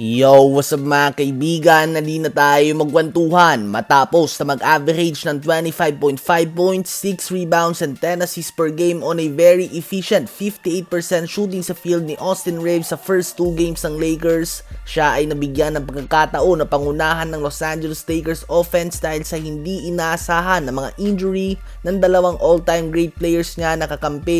Yo, what's up mga kaibigan? Nali na tayo magkwentuhan matapos na mag-average ng 25.5 points, 6 rebounds, and 10 assists per game on a very efficient 58% shooting sa field ni Austin Reeves sa first two games ng Lakers. Siya ay nabigyan ng pagkakataon na pangunahan ng Los Angeles Lakers offense dahil sa hindi inaasahan ng mga injury ng dalawang all-time great players niya na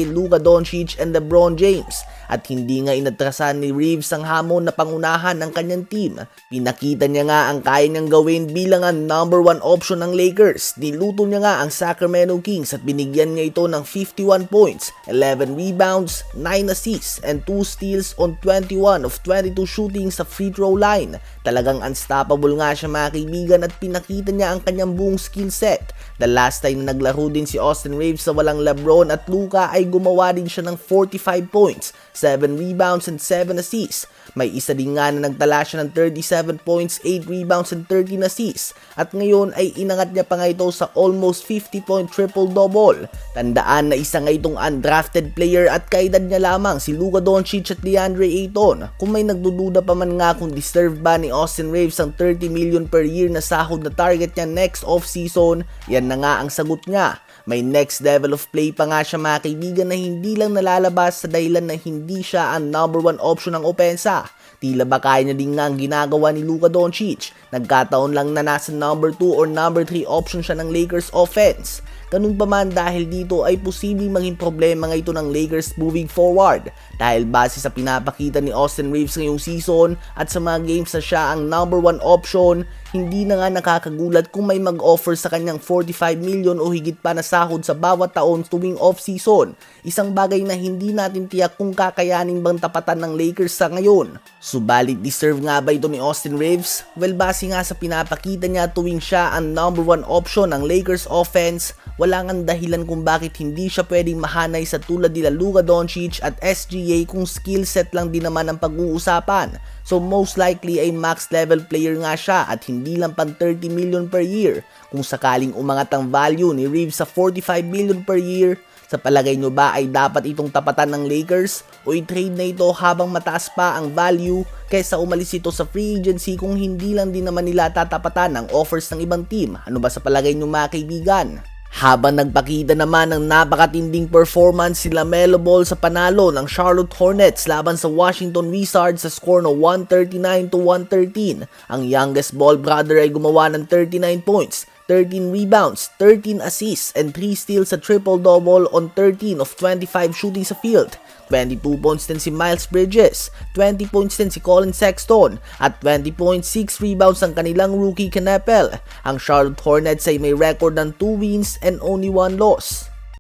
Luka Doncic and LeBron James at hindi nga inatrasan ni Reeves ang hamon na pangunahan ng kanyang team. Pinakita niya nga ang kaya niyang gawin bilang ang number one option ng Lakers. Niluto niya nga ang Sacramento Kings at binigyan niya ito ng 51 points, 11 rebounds, 9 assists, and 2 steals on 21 of 22 shooting sa free throw line. Talagang unstoppable nga siya mga kaibigan at pinakita niya ang kanyang buong skill set. The last time na naglaro din si Austin Reeves sa walang Lebron at Luka ay gumawa din siya ng 45 points, 7 rebounds, and 7 assists. May isa din nga na nagtala siya ng 37 points, 8 rebounds, and 13 assists. At ngayon ay inangat niya pa nga ito sa almost 50 point triple-double. Tandaan na isa nga itong undrafted player at kaedad niya lamang si Luka Doncic at DeAndre Ayton. Kung may nagdududa pa man nga kung deserve ba ni Austin Reeves ang 30 million per year na sahod na target niya next off-season, yan na nga ang sagot niya. May next level of play pa nga siya mga kaibigan na hindi lang nalalabas sa dahilan na hindi siya ang number one option ng opensa. Tila ba kaya niya din nga ang ginagawa ni Luka Doncic? Nagkataon lang na nasa number 2 or number 3 option siya ng Lakers offense. Ganun pa man dahil dito ay posibleng maging problema nga ito ng Lakers moving forward dahil base sa pinapakita ni Austin Reeves ngayong season at sa mga games na siya ang number 1 option, hindi na nga nakakagulat kung may mag-offer sa kanyang 45 million o higit pa na sahod sa bawat taon tuwing off-season. Isang bagay na hindi natin tiyak kung kakayanin bang tapatan ng Lakers sa ngayon. Subalit deserve nga ba ito ni Austin Reeves? Well base nga sa pinapakita niya tuwing siya ang number 1 option ng Lakers offense, wala nga dahilan kung bakit hindi siya pwedeng mahanay sa tulad nila Luka Doncic at SGA kung skill set lang din naman ang pag-uusapan. So most likely ay max level player nga siya at hindi lang pang 30 million per year. Kung sakaling umangat ang value ni Reeves sa 45 million per year, sa palagay nyo ba ay dapat itong tapatan ng Lakers o i-trade na ito habang mataas pa ang value kaysa umalis ito sa free agency kung hindi lang din naman nila tatapatan ang offers ng ibang team? Ano ba sa palagay nyo mga kaibigan? Habang nagpakita naman ng napakatinding performance si LaMelo Ball sa panalo ng Charlotte Hornets laban sa Washington Wizards sa score na 139 to 113. Ang youngest Ball brother ay gumawa ng 39 points, 13 rebounds, 13 assists, and 3 steals sa triple-double on 13 of 25 shooting sa field. 22 points din si Miles Bridges, 20 points din si Colin Sexton, at 20.6 rebounds ang kanilang rookie Knepel. Ang Charlotte Hornets ay may record ng 2 wins and only 1 loss.